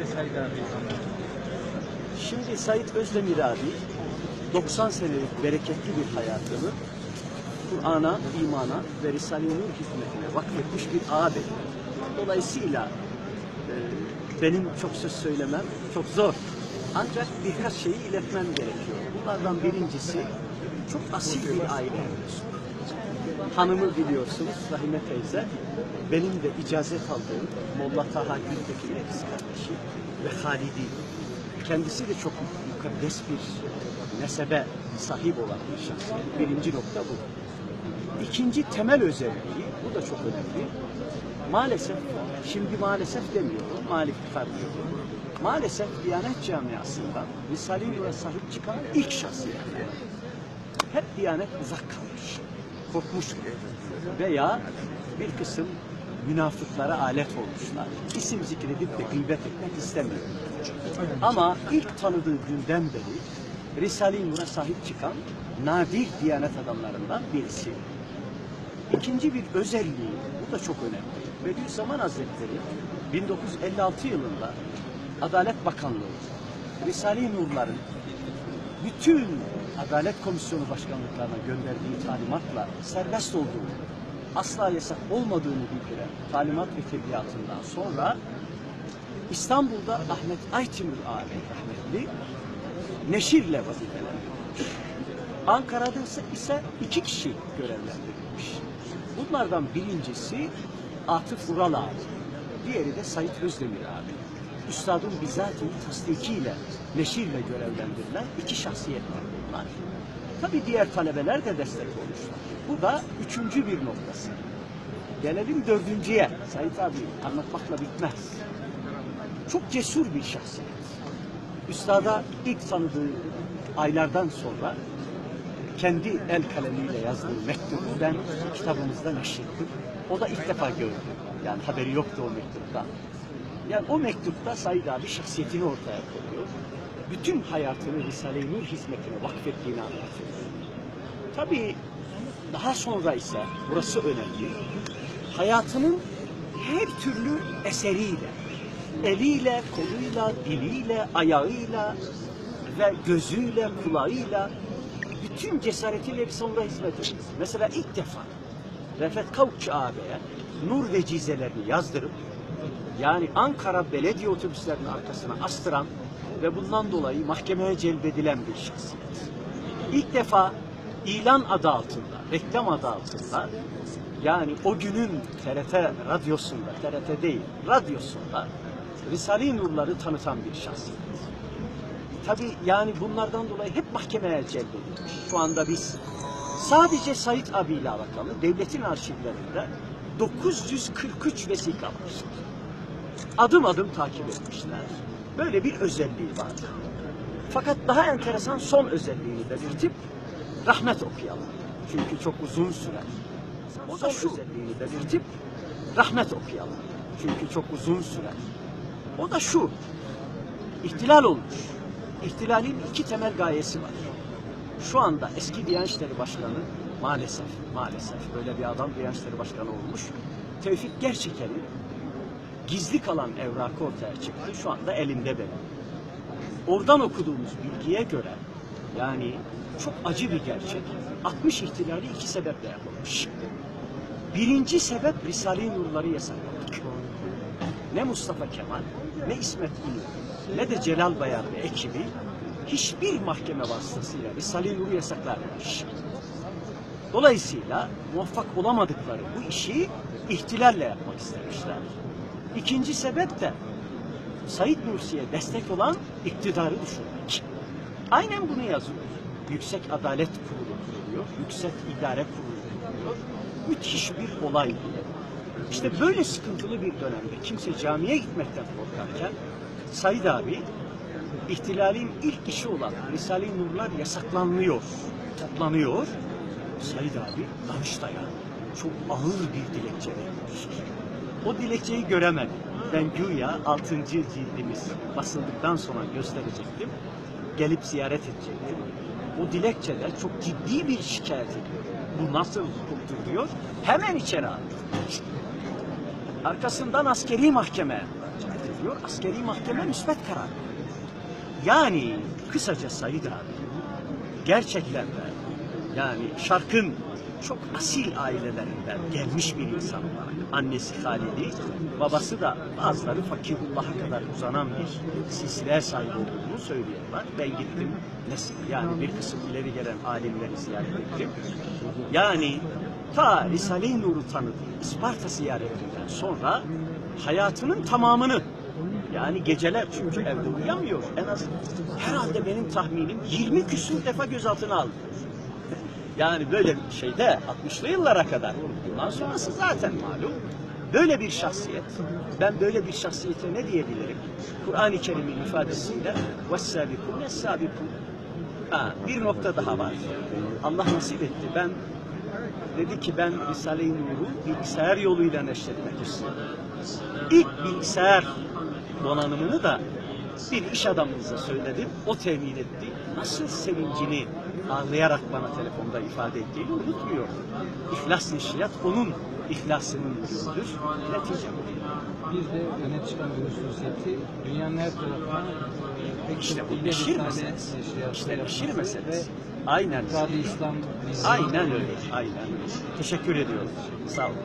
işte Said abi. Şimdi Said Özdemir abi 90 senelik bereketli bir hayatını Kur'an'a, imana ve Risale-i Nur hizmetine vakfetmiş bir ağabey. Dolayısıyla e, benim çok söz söylemem çok zor. Ancak birkaç şeyi iletmem gerekiyor. Bunlardan birincisi çok asil bir aile. Hanımı biliyorsunuz Rahime teyze. Benim de icazet aldığım Molla Taha Gültekin'in kız kardeşi ve Halidi. Kendisi de çok mukaddes bir nesebe sahip olan bir şahsiyet. Birinci nokta bu. İkinci temel özelliği, bu da çok önemli. Maalesef, şimdi maalesef demiyorum, malik diyorum. Maalesef Diyanet camiasından Risale-i Nur'a sahip çıkan ilk şahsiyet. Hep Diyanet uzak kalmış, korkmuş veya bir kısım münafıklara alet olmuşlar. İsim zikredip de gıybet etmek istemiyorum. Ama ilk tanıdığı günden beri Risale-i Nur'a sahip çıkan nadir Diyanet adamlarından birisi. İkinci bir özelliği, bu da çok önemli. Bediüzzaman Hazretleri 1956 yılında Adalet Bakanlığı, Risale-i Nurların bütün Adalet Komisyonu başkanlıklarına gönderdiği talimatla serbest olduğunu, asla yasak olmadığını bildiren talimat ve tebliğatından sonra İstanbul'da Ahmet Aytimur abi rahmetli neşirle vazifelendirilmiş. Ankara'da ise, iki kişi görevlendirilmiş. Bunlardan birincisi Atıf Ural abi, diğeri de Sait Özdemir abi. Üstadın bizatihi tasdikiyle, neşirle görevlendirilen iki şahsiyetler bunlar. Tabi diğer talebeler de destek olmuşlar. Bu da üçüncü bir noktası. Gelelim dördüncüye. Sait abi anlatmakla bitmez. Çok cesur bir şahsiyet. Üstada ilk tanıdığı aylardan sonra kendi el kalemiyle yazdığı mektubu ben kitabımızda neşrettim. O da ilk defa gördü. Yani haberi yoktu o mektuptan. Yani o mektupta Said abi şahsiyetini ortaya koyuyor. Bütün hayatını Risale-i Nur hizmetine vakfettiğini anlatıyor. Tabii daha sonra ise burası önemli. Hayatının her türlü eseriyle, eliyle, koluyla, diliyle, ayağıyla ve gözüyle, kulağıyla bütün cesaretiyle Risale'ye hizmet etmiş. Mesela ilk defa Refet Kavukçu ağabeye nur ve cizelerini yazdırıp yani Ankara belediye otobüslerinin arkasına astıran ve bundan dolayı mahkemeye celbedilen bir şahsiyet. İlk defa ilan adı altında, reklam adı altında yani o günün TRT radyosunda, TRT değil, radyosunda Risale-i Nurları tanıtan bir şahsiyet. Tabi yani bunlardan dolayı hep mahkemeye celbedilmiş. Şu anda biz sadece Sait abiyle alakalı devletin arşivlerinde 943 vesika var. Adım adım takip etmişler. Böyle bir özelliği var. Fakat daha enteresan son özelliğini belirtip rahmet okuyalım. Çünkü çok uzun sürer. O da şu özelliğini belirtip rahmet okuyalım. Çünkü çok uzun sürer. O da şu. İhtilal olmuş. İhtilalin iki temel gayesi var. Şu anda eski Diyanet İşleri Başkanı maalesef maalesef böyle bir adam Diyanet İşleri Başkanı olmuş. Tevfik Gerçeken'in gizli kalan evrakı ortaya çıktı. Şu anda elimde benim. Oradan okuduğumuz bilgiye göre yani çok acı bir gerçek. 60 ihtilali iki sebeple yapılmış. Birinci sebep Risale-i Nurları yasaklamak. Ne Mustafa Kemal, ne İsmet İnönü, ne de Celal Bayar ve ekibi hiçbir mahkeme vasıtasıyla Risale-i Nur'u yasaklarmamış. Dolayısıyla muvaffak olamadıkları bu işi ihtilalle yapmak istemişler. İkinci sebep de Said Nursi'ye destek olan iktidarı düşürmek. Aynen bunu yazıyor. Yüksek Adalet Kurulu kuruluyor, Yüksek İdare Kurulu kuruluyor. Müthiş bir olay. İşte böyle sıkıntılı bir dönemde kimse camiye gitmekten korkarken Said abi ihtilalin ilk işi olan Risale-i Nurlar yasaklanmıyor, toplanıyor. Said abi Danıştay'a çok ağır bir dilekçe vermiş. O dilekçeyi göremedim. Ben güya 6. cildimiz basıldıktan sonra gösterecektim. Gelip ziyaret edecektim. O dilekçede çok ciddi bir şikayet ediyor. Bu nasıl hukuktur diyor. Hemen içeri alıyor. Arkasından askeri mahkeme müracaat ediyor. Askeri mahkeme müsbet karar. Yani kısaca Said abi gerçekten de yani şarkın çok asil ailelerinden gelmiş bir insan olarak annesi Halili, babası da bazıları fakirullah'a kadar uzanan bir silsileye sahip olduğunu söylüyorlar. Ben gittim yani bir kısım ileri gelen alimleri ziyaret ettim. Yani ta Risale-i Nur'u tanıdığı Isparta ziyaretinden sonra hayatının tamamını yani geceler çünkü evde uyuyamıyor. En az herhalde benim tahminim 20 küsur defa gözaltına aldı. Yani böyle bir şeyde 60'lı yıllara kadar. Bundan sonrası zaten malum. Böyle bir şahsiyet. Ben böyle bir şahsiyete ne diyebilirim? Kur'an-ı Kerim'in ifadesiyle وَالسَّابِقُونَ السَّابِقُونَ Ha, bir nokta daha var. Allah nasip etti. Ben dedi ki ben Risale-i Nur'u bilgisayar yoluyla neşretmek istiyorum. İlk bilgisayar donanımını da bir iş adamımıza söyledim. O temin etti. Nasıl sevincini ağlayarak bana telefonda ifade ettiğini unutmuyorum. İhlas neşriyat onun ihlasının ürünüdür. Netice bu. Bir de öne çıkan bir hususiyeti dünyanın her tarafına e, pek İşte bu neşir meselesi. İşte neşir meselesi. Aynen. Kadi İslam Aynen öyle. Aynen öyle. Teşekkür ediyorum. Sağ olun.